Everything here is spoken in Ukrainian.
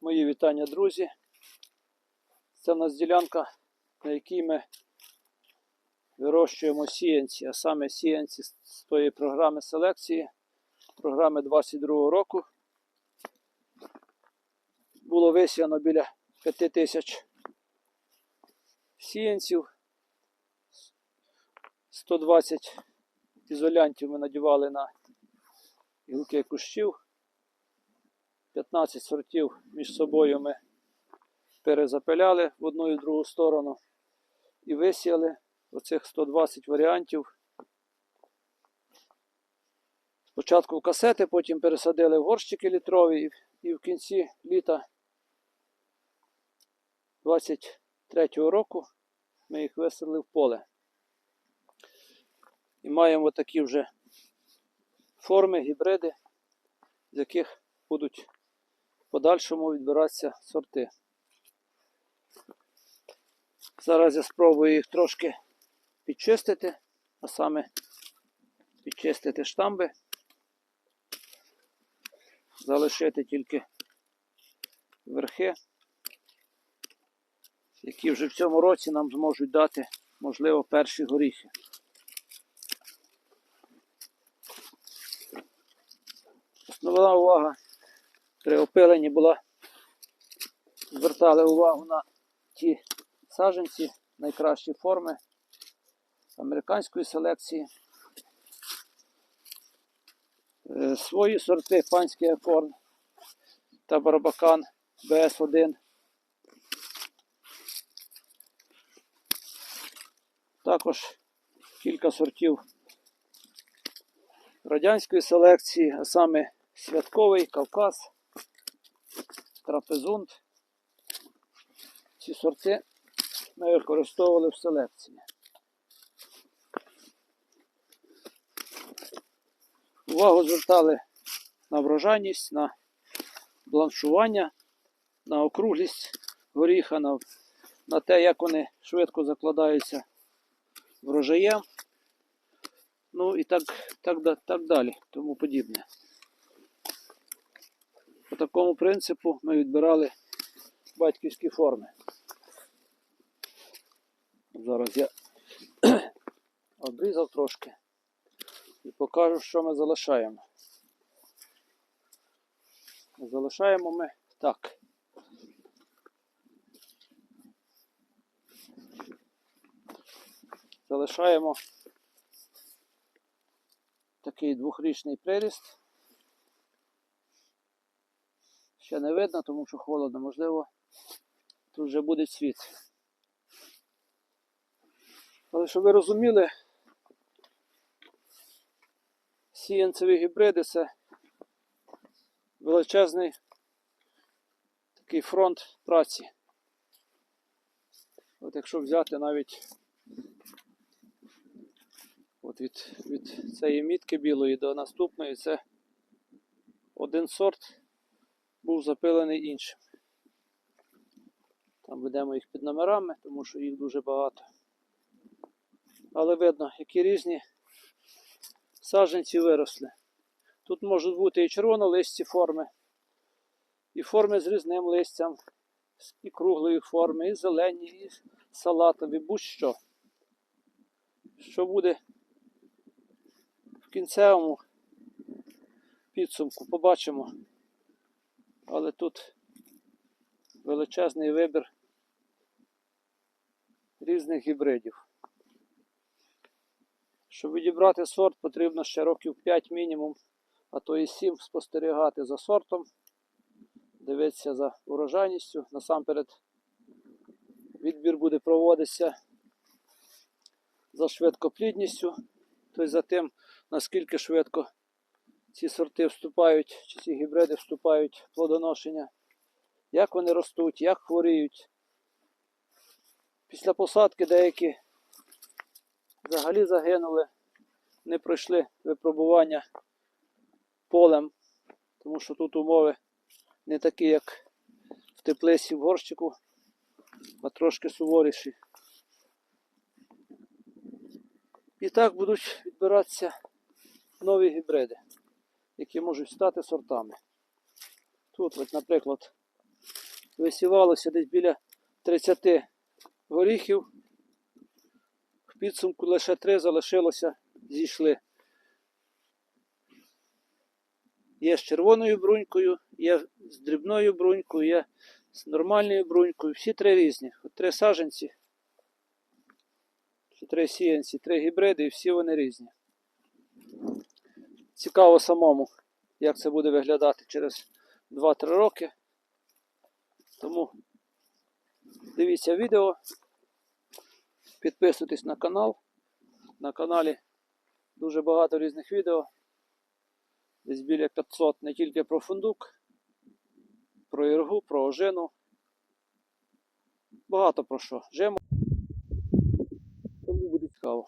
Мої вітання, друзі. Це в нас ділянка, на якій ми вирощуємо сіянці, а саме сіянці з з тої програми селекції, програми 22 року. Було висіяно біля 5 тисяч сіянців. 120 ізолянтів ми надівали на гілки кущів. 15 сортів між собою ми перезапиляли в одну і в другу сторону і висіяли оцих 120 варіантів. Спочатку в касети, потім пересадили в горщики літрові і- в кінці літа 23-го року ми їх висадили в поле. І маємо такі вже форми, гібриди, з яких будуть подальшому відбиратися сорти. Зараз я спробую їх трошки підчистити, а саме підчистити штамби, залишити тільки верхи, які вже в цьому році нам зможуть дати, можливо, перші горіхи. Основна увага при опиленні була звертали увагу на ті саджанці, найкращі форми американської селекції. Е, Свої сорти панський акорн та барбакан БС1. Також кілька сортів радянської селекції, а саме святковий Кавказ, трапезунд. Ці сорти ми використовували в селекції. Увагу звертали на врожайність, на бланшування, на округлість горіха, на, на те, як вони швидко закладаються врожаєм. Ну і так, так, так далі, тому подібне. По такому принципу ми відбирали батьківські форми. Зараз я обрізав трошки і покажу, що ми залишаємо. Залишаємо ми так. Залишаємо такий двохрічний приріст. Ще не видно, тому що холодно, можливо, тут вже буде цвіт. Але щоб ви розуміли, сіянцеві гібриди це величезний такий фронт праці. От якщо взяти навіть от від, від цієї мітки білої до наступної, це один сорт був запилений іншим. Там ведемо їх під номерами, тому що їх дуже багато. Але видно, які різні саджанці виросли. Тут можуть бути і червонолисті форми, і форми з різним листям, і круглої форми, і зелені, і салатові, будь-що. Що буде в кінцевому підсумку, побачимо. Але тут величезний вибір різних гібридів. Щоб відібрати сорт, потрібно ще років 5 мінімум, а то і 7 спостерігати за сортом, дивитися за урожайністю. Насамперед відбір буде проводитися за швидкоплідністю, тобто за тим, наскільки швидко сорти вступають, чи ці гібриди вступають в плодоношення, як вони ростуть, як хворіють. Після посадки деякі взагалі загинули, не пройшли випробування полем, тому що тут умови не такі, як в теплиці в горщику, а трошки суворіші. І так будуть відбиратися нові гібриди, які можуть стати сортами. Тут, от, наприклад, висівалося десь біля 30 горіхів. В підсумку лише три залишилося, зійшли. Є з червоною брунькою, є з дрібною брунькою, є з нормальною брунькою. Всі три різні. От три саженці, три сіянці, три гібриди, і всі вони різні. Цікаво самому, як це буде виглядати через 2-3 роки. Тому дивіться відео, підписуйтесь на канал. На каналі дуже багато різних відео. Десь біля 500 не тільки про фундук, про іргу, про ожину. Багато про що. Жимо. Тому буде цікаво.